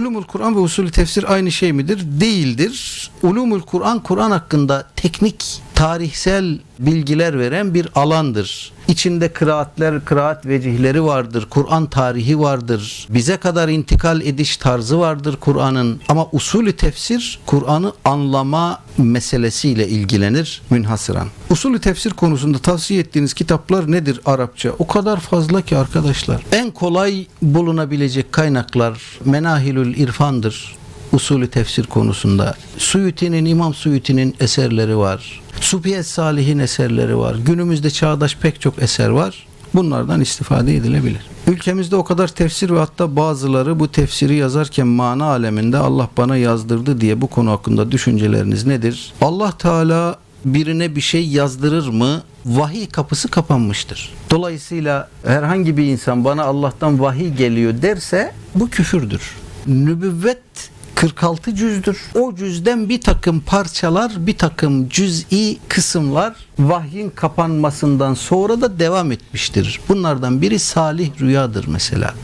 Ulumul Kur'an ve usulü tefsir aynı şey midir? Değildir. Ulumul Kur'an, Kur'an hakkında teknik, tarihsel bilgiler veren bir alandır. İçinde kıraatler, kıraat vecihleri vardır. Kur'an tarihi vardır. Bize kadar intikal ediş tarzı vardır Kur'an'ın. Ama usulü tefsir, Kur'an'ı anlama meselesiyle ilgilenir münhasıran. Usulü tefsir konusunda tavsiye ettiğiniz kitaplar nedir Arapça? O kadar fazla ki arkadaşlar. En kolay bulunabilecek kaynaklar Menahilül İrfan'dır usulü tefsir konusunda. Suyuti'nin, İmam Suyuti'nin eserleri var. Supiyet Salih'in eserleri var. Günümüzde çağdaş pek çok eser var. Bunlardan istifade edilebilir. Ülkemizde o kadar tefsir ve hatta bazıları bu tefsiri yazarken mana aleminde Allah bana yazdırdı diye bu konu hakkında düşünceleriniz nedir? Allah Teala birine bir şey yazdırır mı? Vahiy kapısı kapanmıştır. Dolayısıyla herhangi bir insan bana Allah'tan vahiy geliyor derse bu küfürdür. Nübüvvet 46 cüzdür. O cüzden bir takım parçalar, bir takım cüz'i kısımlar vahyin kapanmasından sonra da devam etmiştir. Bunlardan biri salih rüyadır mesela.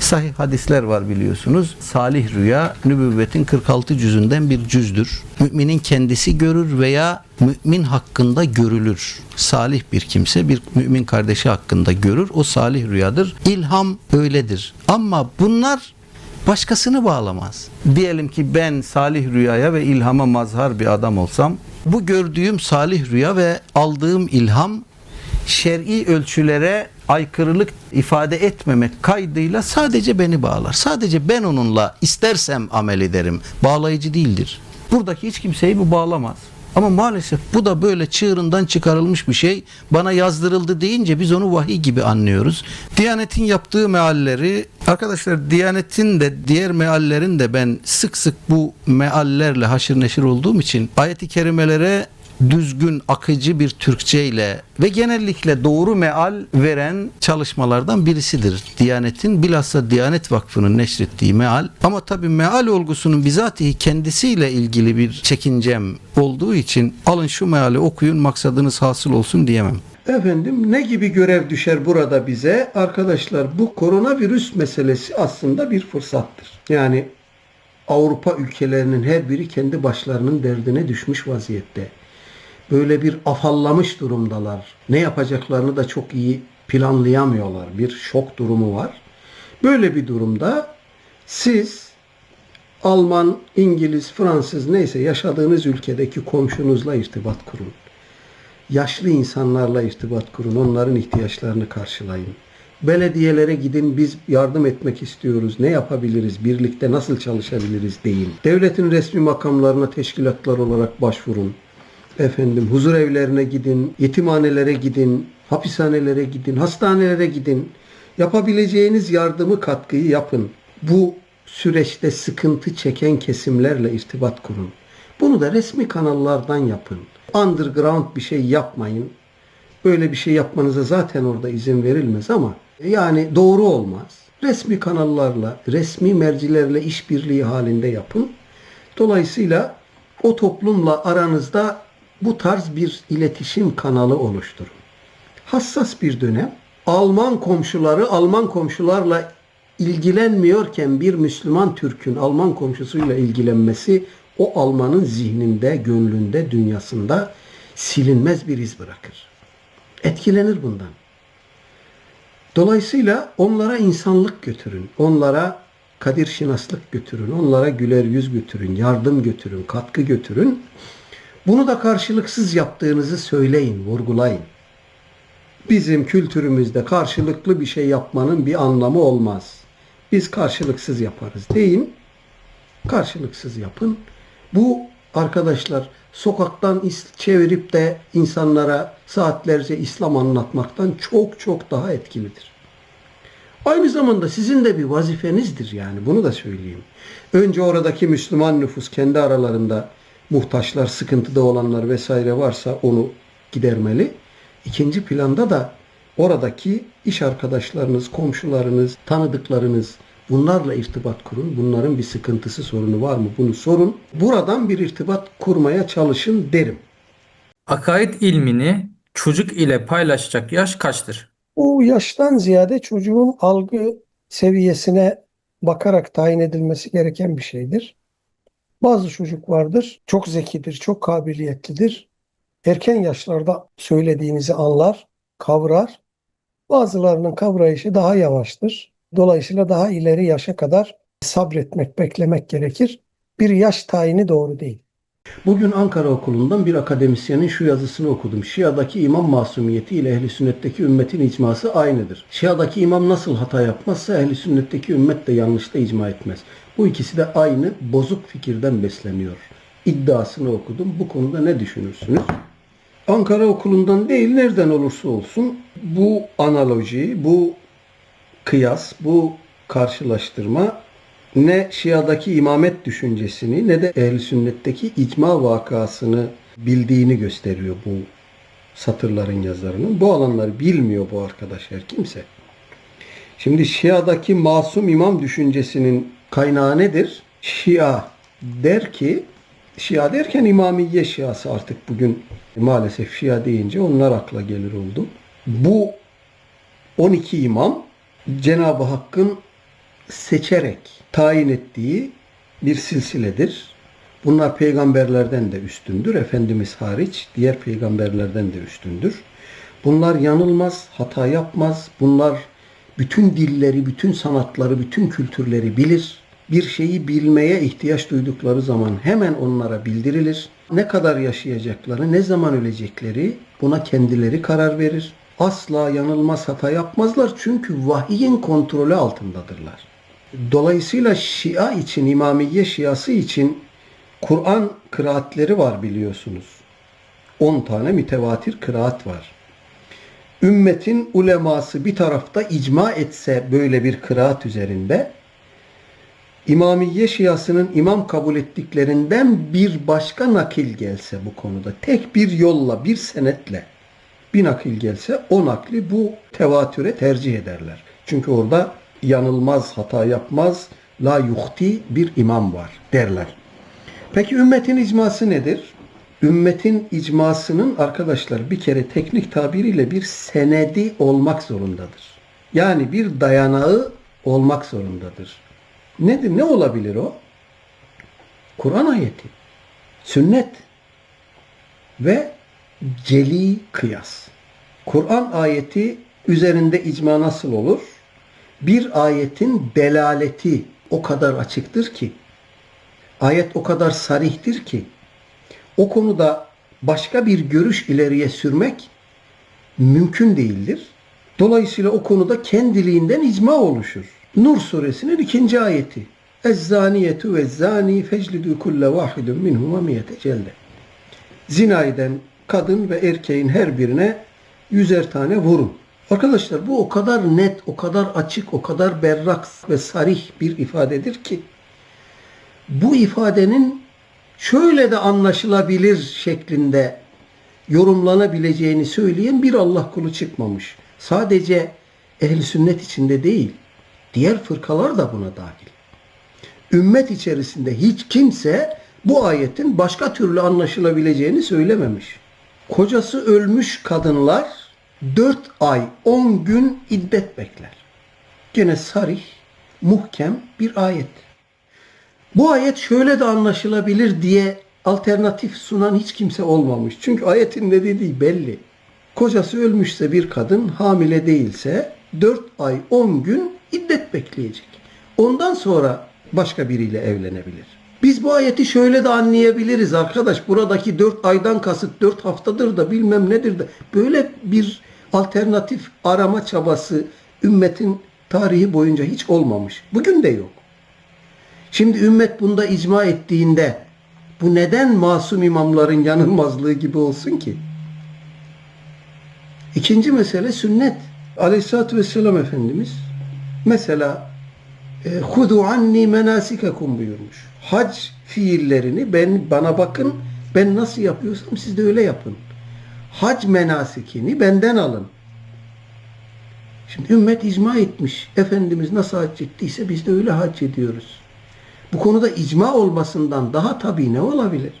Sahih hadisler var biliyorsunuz. Salih rüya nübüvvetin 46 cüzünden bir cüzdür. Müminin kendisi görür veya mümin hakkında görülür. Salih bir kimse bir mümin kardeşi hakkında görür. O salih rüyadır. İlham öyledir. Ama bunlar başkasını bağlamaz. Diyelim ki ben salih rüyaya ve ilhama mazhar bir adam olsam bu gördüğüm salih rüya ve aldığım ilham şer'i ölçülere aykırılık ifade etmemek kaydıyla sadece beni bağlar. Sadece ben onunla istersem amel ederim. Bağlayıcı değildir. Buradaki hiç kimseyi bu bağlamaz. Ama maalesef bu da böyle çığırından çıkarılmış bir şey. Bana yazdırıldı deyince biz onu vahiy gibi anlıyoruz. Diyanet'in yaptığı mealleri arkadaşlar Diyanet'in de diğer meallerin de ben sık sık bu meallerle haşır neşir olduğum için ayet-i kerimelere düzgün, akıcı bir Türkçe ile ve genellikle doğru meal veren çalışmalardan birisidir. Diyanet'in bilhassa Diyanet Vakfı'nın neşrettiği meal. Ama tabi meal olgusunun bizatihi kendisiyle ilgili bir çekincem olduğu için alın şu meali okuyun maksadınız hasıl olsun diyemem. Efendim ne gibi görev düşer burada bize? Arkadaşlar bu koronavirüs meselesi aslında bir fırsattır. Yani Avrupa ülkelerinin her biri kendi başlarının derdine düşmüş vaziyette. Böyle bir afallamış durumdalar. Ne yapacaklarını da çok iyi planlayamıyorlar. Bir şok durumu var. Böyle bir durumda siz Alman, İngiliz, Fransız neyse yaşadığınız ülkedeki komşunuzla irtibat kurun yaşlı insanlarla irtibat kurun, onların ihtiyaçlarını karşılayın. Belediyelere gidin biz yardım etmek istiyoruz. Ne yapabiliriz? Birlikte nasıl çalışabiliriz deyin. Devletin resmi makamlarına teşkilatlar olarak başvurun. Efendim huzur evlerine gidin, yetimhanelere gidin, hapishanelere gidin, hastanelere gidin. Yapabileceğiniz yardımı, katkıyı yapın. Bu süreçte sıkıntı çeken kesimlerle irtibat kurun. Bunu da resmi kanallardan yapın. Underground bir şey yapmayın. Böyle bir şey yapmanıza zaten orada izin verilmez ama yani doğru olmaz. Resmi kanallarla, resmi mercilerle işbirliği halinde yapın. Dolayısıyla o toplumla aranızda bu tarz bir iletişim kanalı oluşturun. Hassas bir dönem. Alman komşuları Alman komşularla ilgilenmiyorken bir Müslüman Türk'ün Alman komşusuyla ilgilenmesi o Almanın zihninde, gönlünde, dünyasında silinmez bir iz bırakır. Etkilenir bundan. Dolayısıyla onlara insanlık götürün. Onlara kadir şinaslık götürün. Onlara güler yüz götürün. Yardım götürün. Katkı götürün. Bunu da karşılıksız yaptığınızı söyleyin, vurgulayın. Bizim kültürümüzde karşılıklı bir şey yapmanın bir anlamı olmaz. Biz karşılıksız yaparız deyin. Karşılıksız yapın. Bu arkadaşlar sokaktan çevirip de insanlara saatlerce İslam anlatmaktan çok çok daha etkilidir. Aynı zamanda sizin de bir vazifenizdir yani bunu da söyleyeyim. Önce oradaki Müslüman nüfus kendi aralarında muhtaçlar, sıkıntıda olanlar vesaire varsa onu gidermeli. İkinci planda da oradaki iş arkadaşlarınız, komşularınız, tanıdıklarınız bunlarla irtibat kurun. Bunların bir sıkıntısı, sorunu var mı? Bunu sorun. Buradan bir irtibat kurmaya çalışın derim. Akaid ilmini çocuk ile paylaşacak yaş kaçtır? O yaştan ziyade çocuğun algı seviyesine bakarak tayin edilmesi gereken bir şeydir. Bazı çocuk vardır, çok zekidir, çok kabiliyetlidir. Erken yaşlarda söylediğinizi anlar, kavrar. Bazılarının kavrayışı daha yavaştır. Dolayısıyla daha ileri yaşa kadar sabretmek, beklemek gerekir. Bir yaş tayini doğru değil. Bugün Ankara Okulu'ndan bir akademisyenin şu yazısını okudum. Şia'daki imam masumiyeti ile ehli sünnetteki ümmetin icması aynıdır. Şia'daki imam nasıl hata yapmazsa ehli sünnetteki ümmet de yanlışta icma etmez. Bu ikisi de aynı bozuk fikirden besleniyor. İddiasını okudum. Bu konuda ne düşünürsünüz? Ankara Okulu'ndan değil nereden olursa olsun bu analoji, bu kıyas, bu karşılaştırma ne Şia'daki imamet düşüncesini ne de ehl sünnetteki icma vakasını bildiğini gösteriyor bu satırların yazarının. Bu alanları bilmiyor bu arkadaş her kimse. Şimdi Şia'daki masum imam düşüncesinin kaynağı nedir? Şia der ki, Şia derken İmamiye Şiası artık bugün maalesef Şia deyince onlar akla gelir oldu. Bu 12 imam Cenab-ı Hakk'ın seçerek tayin ettiği bir silsiledir. Bunlar peygamberlerden de üstündür. Efendimiz hariç diğer peygamberlerden de üstündür. Bunlar yanılmaz, hata yapmaz. Bunlar bütün dilleri, bütün sanatları, bütün kültürleri bilir. Bir şeyi bilmeye ihtiyaç duydukları zaman hemen onlara bildirilir. Ne kadar yaşayacakları, ne zaman ölecekleri buna kendileri karar verir. Asla yanılmaz, hata yapmazlar çünkü vahiyin kontrolü altındadırlar. Dolayısıyla Şia için, İmamiye Şiası için Kur'an kıraatleri var biliyorsunuz. 10 tane mütevatir kıraat var. Ümmetin uleması bir tarafta icma etse böyle bir kıraat üzerinde, İmamiye Şiasının imam kabul ettiklerinden bir başka nakil gelse bu konuda, tek bir yolla, bir senetle bir nakil gelse o nakli bu tevatüre tercih ederler. Çünkü orada yanılmaz, hata yapmaz, la yuhti bir imam var derler. Peki ümmetin icması nedir? Ümmetin icmasının arkadaşlar bir kere teknik tabiriyle bir senedi olmak zorundadır. Yani bir dayanağı olmak zorundadır. Nedir? Ne olabilir o? Kur'an ayeti, sünnet ve celi kıyas. Kur'an ayeti üzerinde icma nasıl olur? Bir ayetin delaleti o kadar açıktır ki, ayet o kadar sarihtir ki, o konuda başka bir görüş ileriye sürmek mümkün değildir. Dolayısıyla o konuda kendiliğinden icma oluşur. Nur suresinin ikinci ayeti. Ez-zaniyetu ve zani feclidu kulle vahidun minhuma miyete celde. Zina eden kadın ve erkeğin her birine yüzer tane vurun. Arkadaşlar bu o kadar net, o kadar açık, o kadar berrak ve sarih bir ifadedir ki bu ifadenin şöyle de anlaşılabilir şeklinde yorumlanabileceğini söyleyen bir Allah kulu çıkmamış. Sadece ehli sünnet içinde değil, diğer fırkalar da buna dahil. Ümmet içerisinde hiç kimse bu ayetin başka türlü anlaşılabileceğini söylememiş. Kocası ölmüş kadınlar 4 ay 10 gün iddet bekler. Gene sarih, muhkem bir ayet. Bu ayet şöyle de anlaşılabilir diye alternatif sunan hiç kimse olmamış. Çünkü ayetin ne dediği belli. Kocası ölmüşse bir kadın hamile değilse 4 ay 10 gün iddet bekleyecek. Ondan sonra başka biriyle evlenebilir. Biz bu ayeti şöyle de anlayabiliriz arkadaş. Buradaki 4 aydan kasıt 4 haftadır da bilmem nedir de böyle bir alternatif arama çabası ümmetin tarihi boyunca hiç olmamış. Bugün de yok. Şimdi ümmet bunda icma ettiğinde bu neden masum imamların yanılmazlığı gibi olsun ki? İkinci mesele sünnet. Aleyhisselatü Vesselam Efendimiz mesela hudu anni menasikekum buyurmuş. Hac fiillerini ben bana bakın ben nasıl yapıyorsam siz de öyle yapın. Hac menasikini benden alın. Şimdi ümmet icma etmiş. Efendimiz nasıl hac ettiyse biz de öyle hac ediyoruz. Bu konuda icma olmasından daha tabii ne olabilir?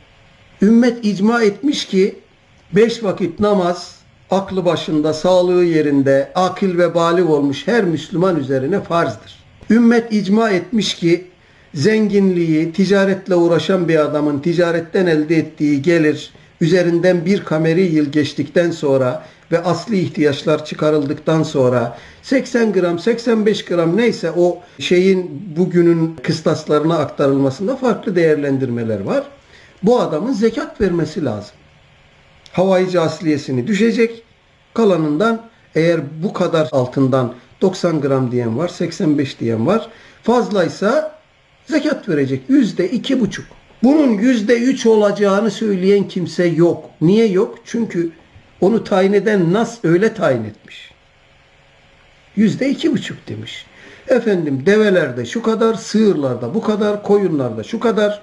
Ümmet icma etmiş ki beş vakit namaz aklı başında, sağlığı yerinde, akil ve balik olmuş her Müslüman üzerine farzdır. Ümmet icma etmiş ki zenginliği ticaretle uğraşan bir adamın ticaretten elde ettiği gelir üzerinden bir kameri yıl geçtikten sonra ve asli ihtiyaçlar çıkarıldıktan sonra 80 gram 85 gram neyse o şeyin bugünün kıstaslarına aktarılmasında farklı değerlendirmeler var. Bu adamın zekat vermesi lazım. Havayıcı asliyesini düşecek. Kalanından eğer bu kadar altından 90 gram diyen var, 85 diyen var. Fazlaysa zekat verecek. Yüzde iki buçuk. Bunun yüzde üç olacağını söyleyen kimse yok. Niye yok? Çünkü onu tayin eden Nas öyle tayin etmiş. Yüzde iki buçuk demiş. Efendim develerde şu kadar, sığırlarda bu kadar, koyunlarda şu kadar.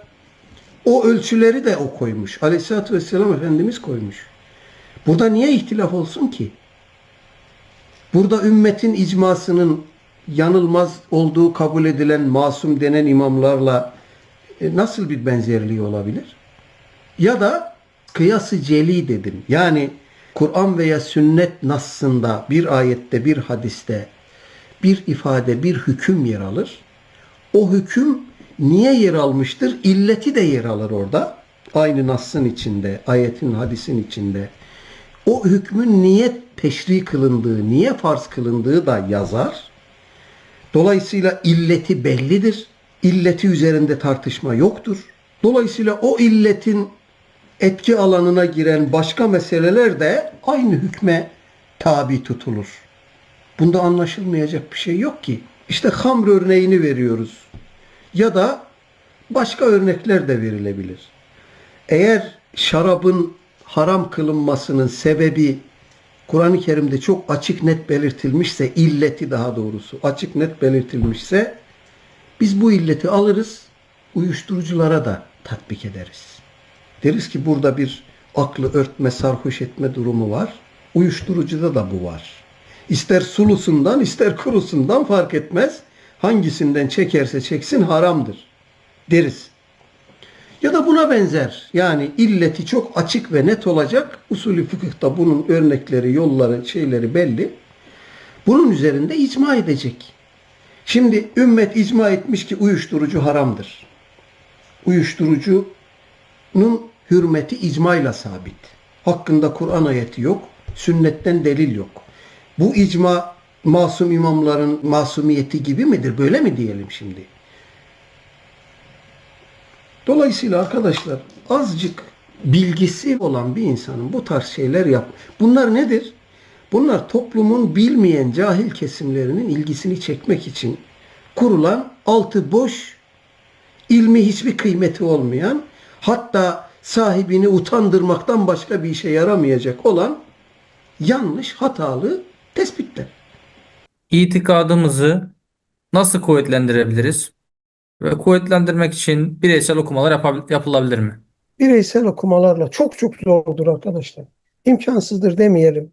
O ölçüleri de o koymuş. Aleyhisselatü Vesselam Efendimiz koymuş. Burada niye ihtilaf olsun ki? Burada ümmetin icmasının yanılmaz olduğu kabul edilen masum denen imamlarla e, nasıl bir benzerliği olabilir? Ya da kıyası celi dedim. Yani Kur'an veya sünnet nassında bir ayette bir hadiste bir ifade bir hüküm yer alır. O hüküm niye yer almıştır? İlleti de yer alır orada. Aynı nassın içinde, ayetin, hadisin içinde. O hükmün niye teşri kılındığı, niye farz kılındığı da yazar. Dolayısıyla illeti bellidir. İlleti üzerinde tartışma yoktur. Dolayısıyla o illetin etki alanına giren başka meseleler de aynı hükme tabi tutulur. Bunda anlaşılmayacak bir şey yok ki. İşte hamr örneğini veriyoruz. Ya da başka örnekler de verilebilir. Eğer şarabın haram kılınmasının sebebi Kur'an-ı Kerim'de çok açık net belirtilmişse, illeti daha doğrusu açık net belirtilmişse biz bu illeti alırız, uyuşturuculara da tatbik ederiz. Deriz ki burada bir aklı örtme, sarhoş etme durumu var. Uyuşturucuda da bu var. İster sulusundan ister kurusundan fark etmez. Hangisinden çekerse çeksin haramdır deriz. Ya da buna benzer yani illeti çok açık ve net olacak. Usulü fıkıhta bunun örnekleri, yolları, şeyleri belli. Bunun üzerinde icma edecek. Şimdi ümmet icma etmiş ki uyuşturucu haramdır. Uyuşturucunun hürmeti icmayla sabit. Hakkında Kur'an ayeti yok, sünnetten delil yok. Bu icma masum imamların masumiyeti gibi midir? Böyle mi diyelim şimdi? Dolayısıyla arkadaşlar azıcık bilgisi olan bir insanın bu tarz şeyler yap. Bunlar nedir? Bunlar toplumun bilmeyen cahil kesimlerinin ilgisini çekmek için kurulan altı boş, ilmi hiçbir kıymeti olmayan, hatta sahibini utandırmaktan başka bir işe yaramayacak olan yanlış, hatalı tespitler. İtikadımızı nasıl kuvvetlendirebiliriz? Ve kuvvetlendirmek için bireysel okumalar yapabil- yapılabilir mi? Bireysel okumalarla çok çok zordur arkadaşlar. İmkansızdır demeyelim.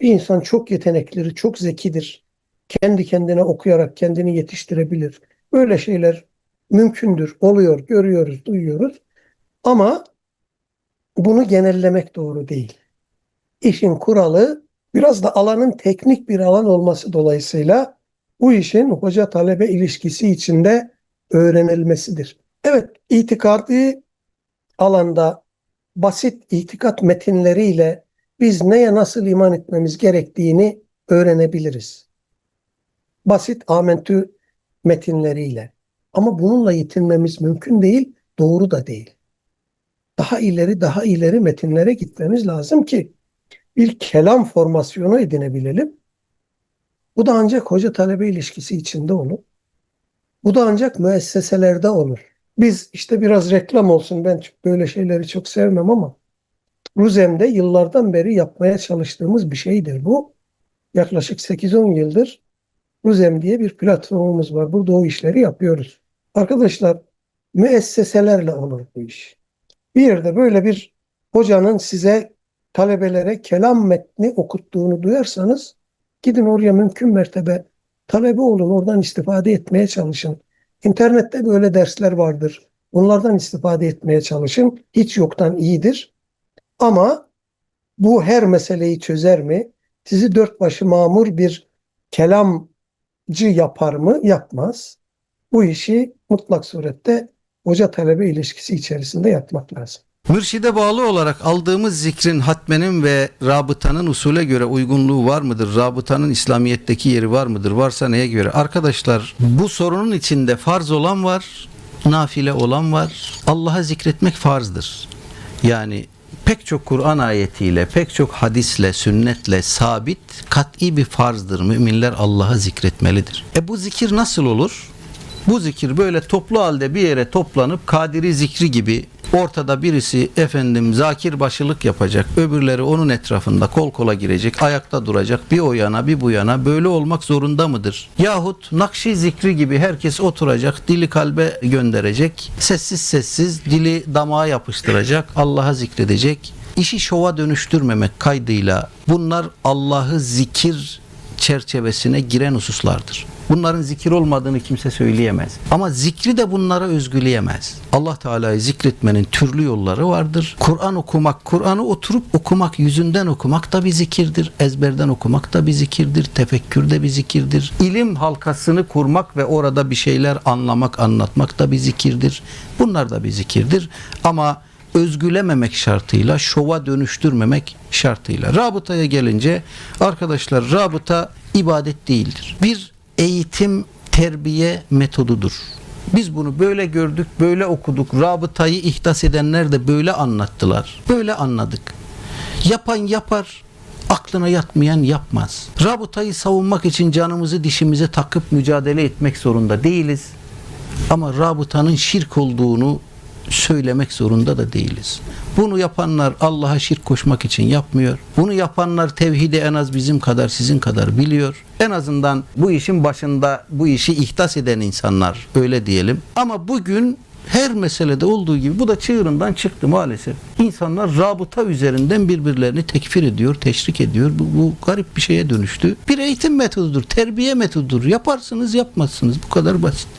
Bir insan çok yeteneklidir, çok zekidir. Kendi kendine okuyarak kendini yetiştirebilir. Böyle şeyler mümkündür, oluyor, görüyoruz, duyuyoruz. Ama bunu genellemek doğru değil. İşin kuralı biraz da alanın teknik bir alan olması dolayısıyla bu işin hoca talebe ilişkisi içinde öğrenilmesidir. Evet, itikadi alanda basit itikat metinleriyle biz neye nasıl iman etmemiz gerektiğini öğrenebiliriz. Basit amentü metinleriyle. Ama bununla yetinmemiz mümkün değil, doğru da değil. Daha ileri, daha ileri metinlere gitmemiz lazım ki bir kelam formasyonu edinebilelim. Bu da ancak hoca talebe ilişkisi içinde olur. Bu da ancak müesseselerde olur. Biz işte biraz reklam olsun ben böyle şeyleri çok sevmem ama Ruzem'de yıllardan beri yapmaya çalıştığımız bir şeydir bu. Yaklaşık 8-10 yıldır Ruzem diye bir platformumuz var. Burada o işleri yapıyoruz. Arkadaşlar müesseselerle olur bu iş. Bir yerde böyle bir hocanın size talebelere kelam metni okuttuğunu duyarsanız gidin oraya mümkün mertebe talebe olun, oradan istifade etmeye çalışın. İnternette böyle dersler vardır. Bunlardan istifade etmeye çalışın. Hiç yoktan iyidir. Ama bu her meseleyi çözer mi? Sizi dört başı mamur bir kelam hoca yapar mı? Yapmaz. Bu işi mutlak surette hoca talebe ilişkisi içerisinde yapmak lazım. Mürşide bağlı olarak aldığımız zikrin hatmenin ve rabıtanın usule göre uygunluğu var mıdır? Rabıtanın İslamiyet'teki yeri var mıdır? Varsa neye göre? Arkadaşlar bu sorunun içinde farz olan var, nafile olan var. Allah'a zikretmek farzdır. Yani pek çok Kur'an ayetiyle, pek çok hadisle, sünnetle sabit, kat'i bir farzdır. Müminler Allah'a zikretmelidir. E bu zikir nasıl olur? Bu zikir böyle toplu halde bir yere toplanıp Kadiri zikri gibi ortada birisi efendim zakir başılık yapacak. Öbürleri onun etrafında kol kola girecek, ayakta duracak. Bir o yana bir bu yana böyle olmak zorunda mıdır? Yahut Nakşi zikri gibi herkes oturacak, dili kalbe gönderecek. Sessiz sessiz dili damağa yapıştıracak, Allah'a zikredecek. İşi şova dönüştürmemek kaydıyla bunlar Allah'ı zikir çerçevesine giren hususlardır. Bunların zikir olmadığını kimse söyleyemez. Ama zikri de bunlara özgüleyemez. Allah Teala'yı zikretmenin türlü yolları vardır. Kur'an okumak, Kur'an'ı oturup okumak, yüzünden okumak da bir zikirdir. Ezberden okumak da bir zikirdir. Tefekkür de bir zikirdir. İlim halkasını kurmak ve orada bir şeyler anlamak, anlatmak da bir zikirdir. Bunlar da bir zikirdir. Ama özgülememek şartıyla, şova dönüştürmemek şartıyla. Rabıtaya gelince arkadaşlar rabıta ibadet değildir. Bir eğitim, terbiye metodudur. Biz bunu böyle gördük, böyle okuduk. Rabıtayı ihdas edenler de böyle anlattılar. Böyle anladık. Yapan yapar, aklına yatmayan yapmaz. Rabıtayı savunmak için canımızı dişimize takıp mücadele etmek zorunda değiliz. Ama rabıtanın şirk olduğunu söylemek zorunda da değiliz. Bunu yapanlar Allah'a şirk koşmak için yapmıyor. Bunu yapanlar tevhidi en az bizim kadar sizin kadar biliyor. En azından bu işin başında bu işi ihdas eden insanlar öyle diyelim. Ama bugün her meselede olduğu gibi bu da çığırından çıktı maalesef. İnsanlar rabıta üzerinden birbirlerini tekfir ediyor, teşrik ediyor. Bu, bu garip bir şeye dönüştü. Bir eğitim metodudur, terbiye metodudur. Yaparsınız, yapmazsınız. Bu kadar basit.